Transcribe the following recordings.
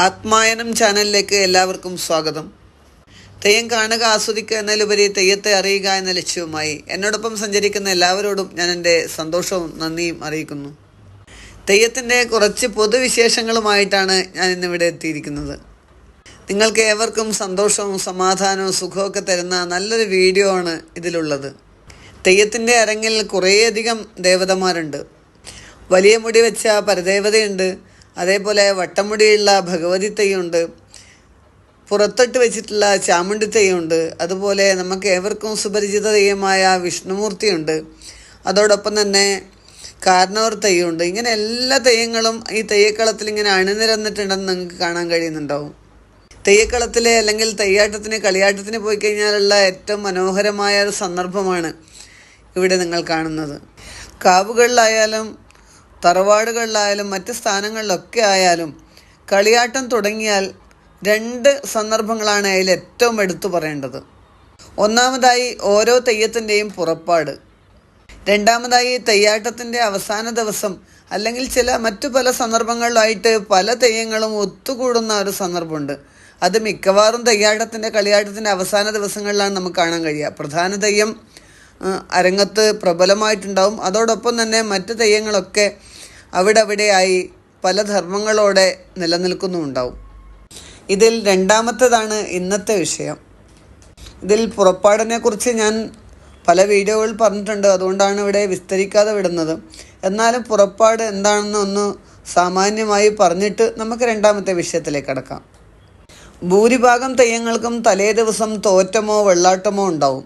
ആത്മായനം ചാനലിലേക്ക് എല്ലാവർക്കും സ്വാഗതം. തെയ്യം കാണുക ആസ്വദിക്കുക എന്നതിലുപരി തെയ്യത്തെ അറിയുക എന്ന ലക്ഷ്യവുമായി എന്നോടൊപ്പം സഞ്ചരിക്കുന്ന എല്ലാവരോടും ഞാൻ എന്റെ സന്തോഷവും നന്ദിയും അറിയിക്കുന്നു. തെയ്യത്തിന്റെ കുറച്ച് പൊതുവിശേഷങ്ങളുമായിട്ടാണ് ഞാൻ ഇന്നിവിടെ എത്തിയിരിക്കുന്നത്. നിങ്ങൾക്ക് ഏവർക്കും സന്തോഷവും സമാധാനവും സുഖമൊക്കെ തരുന്ന നല്ലൊരു വീഡിയോ ആണ് ഇതിലുള്ളത്. തെയ്യത്തിന്റെ അരങ്ങിൽ കുറേയധികം ദേവതമാരുണ്ട്. വലിയ മുടി വെച്ച പരദേവതയുണ്ട്. അതേപോലെ വട്ടമുടിയുള്ള ഭഗവതി തെയ്യമുണ്ട് പുറത്തിട്ട് വെച്ചിട്ടുള്ള ചാമുണ്ടി തെയ്യമുണ്ട് അതുപോലെ നമുക്ക് ഏവർക്കും സുപരിചിത തെയ്യമായ വിഷ്ണുമൂർത്തിയുണ്ട്. അതോടൊപ്പം തന്നെ കാരണവർ തെയ്യമുണ്ട് ഇങ്ങനെ എല്ലാ തെയ്യങ്ങളും ഈ തെയ്യക്കളത്തിൽ ഇങ്ങനെ അണിനിരന്നിട്ടുണ്ടെന്ന് നിങ്ങൾക്ക് കാണാൻ കഴിയുന്നുണ്ടാവും. തെയ്യക്കളത്തിലെ അല്ലെങ്കിൽ തെയ്യാട്ടത്തിന് കളിയാട്ടത്തിന് പോയി കഴിഞ്ഞാലുള്ള ഏറ്റവും മനോഹരമായ ഒരു സന്ദർഭമാണ് ഇവിടെ നിങ്ങൾ കാണുന്നത്. കാവുകളിലായാലും തറവാടുകളിലായാലും മറ്റ് സ്ഥാനങ്ങളിലൊക്കെ ആയാലും കളിയാട്ടം തുടങ്ങിയാൽ രണ്ട് സന്ദർഭങ്ങളാണ് അതിൽ ഏറ്റവും എടുത്തു പറയേണ്ടത്. ഒന്നാമതായി ഓരോ തെയ്യത്തിന്റെയും പുറപ്പാട്. രണ്ടാമതായി തെയ്യാട്ടത്തിന്റെ അവസാന ദിവസം അല്ലെങ്കിൽ ചില മറ്റു പല സന്ദർഭങ്ങളിലായിട്ട് പല തെയ്യങ്ങളും ഒത്തുകൂടുന്ന ഒരു സന്ദർഭമുണ്ട്. അത് മിക്കവാറും തെയ്യാട്ടത്തിന്റെ കളിയാട്ടത്തിന്റെ അവസാന ദിവസങ്ങളിലാണ് നമുക്ക് കാണാൻ കഴിയുക. പ്രധാന തെയ്യം അരങ്ങത്ത് പ്രബലമായിട്ടുണ്ടാവും. അതോടൊപ്പം തന്നെ മറ്റ് തെയ്യങ്ങളൊക്കെ അവിടെ അവിടെയായി പല ധർമ്മങ്ങളോടെ നിലനിൽക്കുന്നുമുണ്ടാവും. ഇതിൽ രണ്ടാമത്തേതാണ് ഇന്നത്തെ വിഷയം. ഇതിൽ പുറപ്പാടിനെ കുറിച്ച് ഞാൻ പല വീഡിയോകൾ പറഞ്ഞിട്ടുണ്ട്. അതുകൊണ്ടാണ് ഇവിടെ വിസ്തരിക്കാതെ വിടുന്നത്. എന്നാലും പുറപ്പാട് എന്താണെന്ന് ഒന്ന് സാമാന്യമായി പറഞ്ഞിട്ട് നമുക്ക് രണ്ടാമത്തെ വിഷയത്തിലേക്ക് കടക്കാം. ഭൂരിഭാഗം തെയ്യങ്ങൾക്കും തലേ ദിവസം തോറ്റമോ വെള്ളാട്ടമോ ഉണ്ടാവും.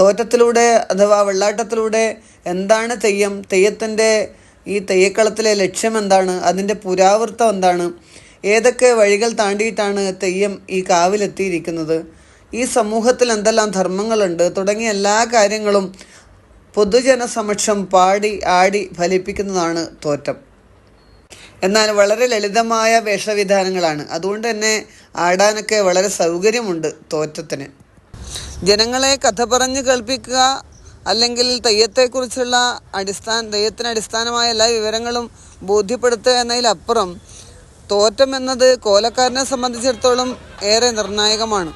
തോറ്റത്തിലൂടെ അഥവാ വെള്ളാട്ടത്തിലൂടെ എന്താണ് തെയ്യം? തെയ്യത്തിന്റെ ഈ തെയ്യക്കളത്തിലെ ലക്ഷ്യം എന്താണ്? അതിന്റെ പുരാവൃത്തം എന്താണ്? ഏതൊക്കെ വഴികൾ താണ്ടിയിട്ടാണ് തെയ്യം ഈ കാവിലെത്തിയിരിക്കുന്നത്? ഈ സമൂഹത്തിൽ എന്തെല്ലാം ധർമ്മങ്ങളുണ്ട്? തുടങ്ങിയ എല്ലാ കാര്യങ്ങളും പൊതുജന സമക്ഷം പാടി ആടി ഫലിപ്പിക്കുന്നതാണ് തോറ്റം. എന്നാൽ വളരെ ലളിതമായ വേഷവിധാനങ്ങളാണ്. അതുകൊണ്ട് തന്നെ ആടാനൊക്കെ വളരെ സൗകര്യമുണ്ട് തോറ്റത്തിന്. ജനങ്ങളെ കഥ പറഞ്ഞ് കേൾപ്പിക്കുക അല്ലെങ്കിൽ തെയ്യത്തെക്കുറിച്ചുള്ള അടിസ്ഥാന തെയ്യത്തിന് അടിസ്ഥാനമായ എല്ലാ വിവരങ്ങളും ബോധ്യപ്പെടുത്തുക എന്നതിലപ്പുറം തോറ്റം എന്നത് കോലക്കാരനെ സംബന്ധിച്ചിടത്തോളം ഏറെ നിർണായകമാണ്.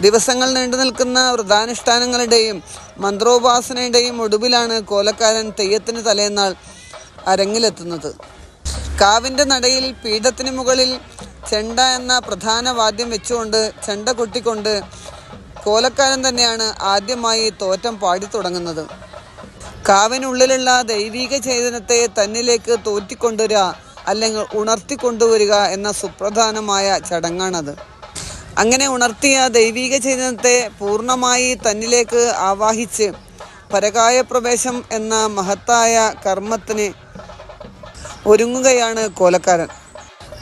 ദിവസങ്ങൾ നീണ്ടു നിൽക്കുന്ന വ്രതാനുഷ്ഠാനങ്ങളുടെയും മന്ത്രോപാസനയുടെയും ഒടുവിലാണ് കോലക്കാരൻ തെയ്യത്തിന് തലേന്നാൾ അരങ്ങിലെത്തുന്നത്. കാവിന്റെ നടയിൽ പീഠത്തിന് മുകളിൽ ചെണ്ട എന്ന പ്രധാന വാദ്യം വെച്ചുകൊണ്ട് ചെണ്ട കൊട്ടിക്കൊണ്ട് കോലക്കാരൻ തന്നെയാണ് ആദ്യമായി തോറ്റം പാടി തുടങ്ങുന്നത്. കാവിനുള്ളിലുള്ള ദൈവിക ചൈതന്യത്തെ തന്നിലേക്ക് തോറ്റിക്കൊണ്ടുവരിക അല്ലെങ്കിൽ ഉണർത്തിക്കൊണ്ടുവരിക എന്ന സുപ്രധാനമായ ചടങ്ങാണത്. അങ്ങനെ ഉണർത്തിയ ദൈവിക ചൈതന്യത്തെ പൂർണമായി തന്നിലേക്ക് ആവാഹിച്ച് പരകായ പ്രവേശം എന്ന മഹത്തായ കർമ്മത്തിന് ഒരുങ്ങുകയാണ് കോലക്കാരൻ.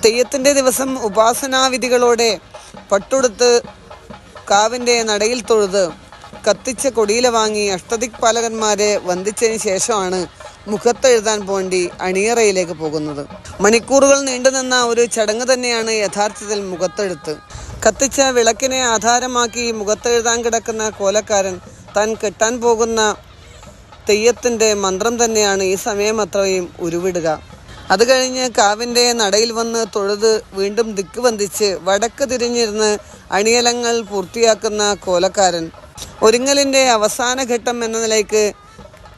തെയ്യത്തിന്റെ ദിവസം ഉപാസനാവിധികളോടെ പട്ടുടുത്ത് കാവിന്റെ നടയിൽ തൊഴുത് കത്തിച്ച കൊടിയില വാങ്ങി അഷ്ടദിക് പാലകന്മാരെ വന്ദിച്ചതിന് ശേഷമാണ് മുഖത്തെഴുതാൻ പോണ്ടി അണിയറയിലേക്ക് പോകുന്നത്. മണിക്കൂറുകൾ നീണ്ടുനിന്ന ഒരു ചടങ്ങ് തന്നെയാണ് യഥാർത്ഥത്തിൽ മുഖത്തെഴുത്ത്. കത്തിച്ച വിളക്കിനെ ആധാരമാക്കി മുഖത്തെഴുതാൻ കിടക്കുന്ന കോലക്കാരൻ താൻ കെട്ടാൻ പോകുന്ന തെയ്യത്തിന്റെ മന്ത്രം തന്നെയാണ് ഈ സമയം അത്രയും ഉരുവിടുക. അത് കഴിഞ്ഞ് കാവിന്റെ നടയിൽ വന്ന് തൊഴുത് വീണ്ടും ദിക്ക് വന്ദിച്ച് വടക്ക് തിരിഞ്ഞിരുന്ന് അണിയലങ്ങൾ പൂർത്തിയാക്കുന്ന കോലക്കാരൻ. ഒരുങ്ങലിന്റെ അവസാന ഘട്ടം എന്ന നിലയ്ക്ക്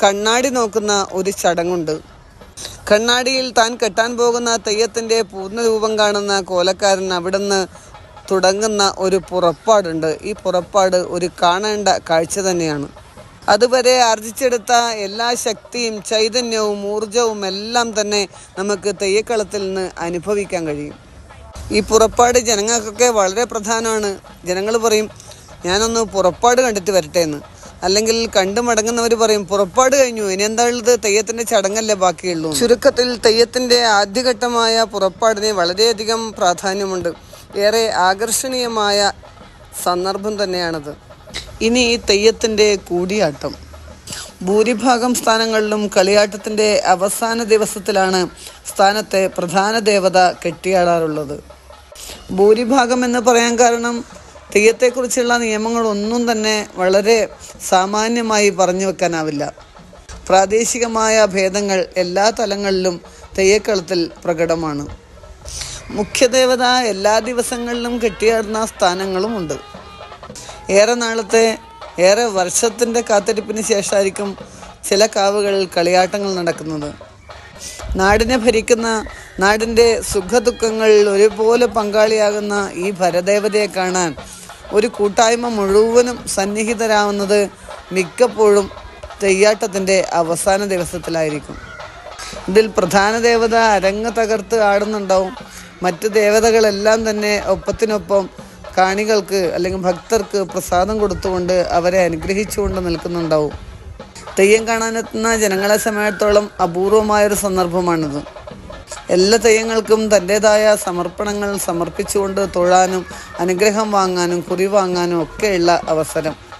കണ്ണാടി നോക്കുന്ന ഒരു ചടങ്ങുണ്ട്. കണ്ണാടിയിൽ താൻ കെട്ടാൻ പോകുന്ന തെയ്യത്തിന്റെ പൂർണരൂപം കാണുന്ന കോലക്കാരൻ അവിടുന്ന് തുടങ്ങുന്ന ഒരു പുറപ്പാടുണ്ട്. ഈ പുറപ്പാട് ഒരു കാണേണ്ട കാഴ്ച തന്നെയാണ്. അതുവരെ ആർജിച്ചെടുത്ത എല്ലാ ശക്തിയും ചൈതന്യവും ഊർജവും എല്ലാം തന്നെ നമുക്ക് തെയ്യക്കളത്തിൽ നിന്ന് അനുഭവിക്കാൻ കഴിയും. ഈ പുറപ്പാട് ജനങ്ങൾക്കൊക്കെ വളരെ പ്രധാനമാണ്. ജനങ്ങൾ പറയും ഞാനൊന്ന് പുറപ്പാട് കണ്ടിട്ട് വരട്ടെ എന്ന്. അല്ലെങ്കിൽ കണ്ടു മടങ്ങുന്നവർ പറയും പുറപ്പാട് കഴിഞ്ഞു ഇനി എന്താ ഉള്ളത് തെയ്യത്തിന്റെ ചടങ്ങല്ലേ ബാക്കിയുള്ളൂ ചുരുക്കത്തിൽ തെയ്യത്തിന്റെ ആദ്യഘട്ടമായ പുറപ്പാടിന് വളരെയധികം പ്രാധാന്യമുണ്ട്. ഏറെ ആകർഷണീയമായ സന്ദർഭം തന്നെയാണത്. ഇനി ഈ തെയ്യത്തിന്റെ കൂടിയാട്ടം. ഭൂരിഭാഗം സ്ഥാനങ്ങളിലും കളിയാട്ടത്തിന്റെ അവസാന ദിവസത്തിലാണ് സ്ഥാനത്തെ പ്രധാന ദേവത കെട്ടിയാടാറുള്ളത്. ഭൂരിഭാഗം എന്ന് പറയാൻ കാരണം തെയ്യത്തെക്കുറിച്ചുള്ള നിയമങ്ങളൊന്നും തന്നെ വളരെ സാമാന്യമായി പറഞ്ഞു വെക്കാനാവില്ല. പ്രാദേശികമായ ഭേദങ്ങൾ എല്ലാ തലങ്ങളിലും തെയ്യക്കളത്തിൽ പ്രകടമാണ്. മുഖ്യദേവത എല്ലാ ദിവസങ്ങളിലും കെട്ടിയാടുന്ന സ്ഥാനങ്ങളുമുണ്ട്. ഏറെ നാളത്തെ ഏറെ വർഷത്തിന്റെ കാത്തിരിപ്പിന് ശേഷമായിരിക്കും ചില കാവുകളിൽ കളിയാട്ടങ്ങൾ നടക്കുന്നത്. നാടിനെ ഭരിക്കുന്ന നാടിന്റെ സുഖദുഃഖങ്ങളിൽ ഒരുപോലെ പങ്കാളിയാകുന്ന ഈ ഭരദേവതയെ കാണാൻ ഒരു കൂട്ടായ്മ മുഴുവനും സന്നിഹിതരാവുന്നത് മിക്കപ്പോഴും തെയ്യാട്ടത്തിന്റെ അവസാന ദിവസത്തിലായിരിക്കും. ഇതിൽ പ്രധാന ദേവത അരങ്ങ് തകർത്ത് ആടുന്നുണ്ടാവും. മറ്റ് ദേവതകളെല്ലാം തന്നെ ഒപ്പത്തിനൊപ്പം കാണികൾക്ക് അല്ലെങ്കിൽ ഭക്തർക്ക് പ്രസാദം കൊടുത്തുകൊണ്ട് അവരെ അനുഗ്രഹിച്ചുകൊണ്ട് നിൽക്കുന്നുണ്ടാവും. തെയ്യം കാണാനെത്തുന്ന ജനങ്ങളെ സമയത്തോളം അപൂർവമായൊരു സന്ദർഭമാണിത്. എല്ലാ തെയ്യങ്ങൾക്കും തന്റെതായ സമർപ്പണങ്ങൾ സമർപ്പിച്ചുകൊണ്ട് തൊഴാനും അനുഗ്രഹം വാങ്ങാനും കുറി വാങ്ങാനും ഒക്കെയുള്ള അവസരം.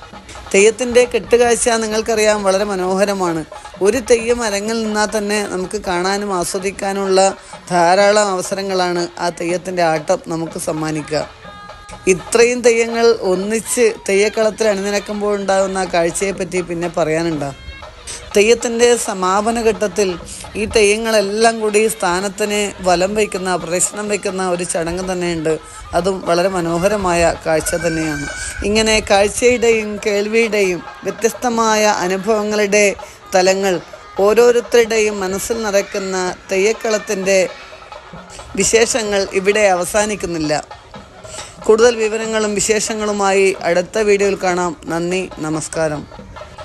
തെയ്യത്തിന്റെ കെട്ടുകാഴ്ച നിങ്ങൾക്കറിയാം വളരെ മനോഹരമാണ്. ഒരു തെയ്യം അരങ്ങിൽ നിന്നാൽ തന്നെ നമുക്ക് കാണാനും ആസ്വദിക്കാനുമുള്ള ധാരാളം അവസരങ്ങളാണ് ആ തെയ്യത്തിന്റെ ആട്ടം നമുക്ക് സമ്മാനിക്കുക. ഇത്രയും തെയ്യങ്ങൾ ഒന്നിച്ച് തെയ്യക്കളത്തിൽ അണിനിരക്കുമ്പോൾ ഉണ്ടാകുന്ന കാഴ്ചയെപ്പറ്റി പിന്നെ പറയാനുണ്ട? തെയ്യത്തിന്റെ സമാപന ഘട്ടത്തിൽ ഈ തെയ്യങ്ങളെല്ലാം കൂടി സ്ഥാനത്തിന് വലം വയ്ക്കുന്ന പ്രദക്ഷിണം വയ്ക്കുന്ന ഒരു ചടങ്ങ് തന്നെയുണ്ട്. അതും വളരെ മനോഹരമായ കാഴ്ച തന്നെയാണ്. ഇങ്ങനെ കാഴ്ചയുടെയും കേൾവിയുടെയും വ്യത്യസ്തമായ അനുഭവങ്ങളുടെ തലങ്ങൾ ഓരോരുത്തരുടെയും മനസ്സിൽ നിറയ്ക്കുന്ന തെയ്യക്കളത്തിന്റെ വിശേഷങ്ങൾ ഇവിടെ അവസാനിക്കുന്നില്ല. കൂടുതൽ വിവരങ്ങളും വിശേഷങ്ങളുമായി അടുത്ത വീഡിയോയിൽ കാണാം. നന്ദി നമസ്കാരം.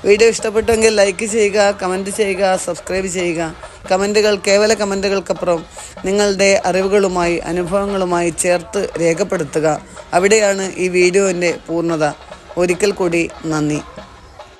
വീഡിയോ ഇഷ്ടപ്പെട്ടുവെങ്കിൽ ലൈക്ക് ചെയ്യുക കമന്റ് ചെയ്യുക സബ്സ്ക്രൈബ് ചെയ്യുക. കമന്റുകൾ കേവല കമന്റുകൾക്കപ്പുറം നിങ്ങളുടെ അറിവുകളുമായി അനുഭവങ്ങളുമായി ചേർത്ത് രേഖപ്പെടുത്തുക. അവിടെയാണ് ഈ വീഡിയോന്റെ പൂർണത. ഒരിക്കൽ കൂടി നന്ദി.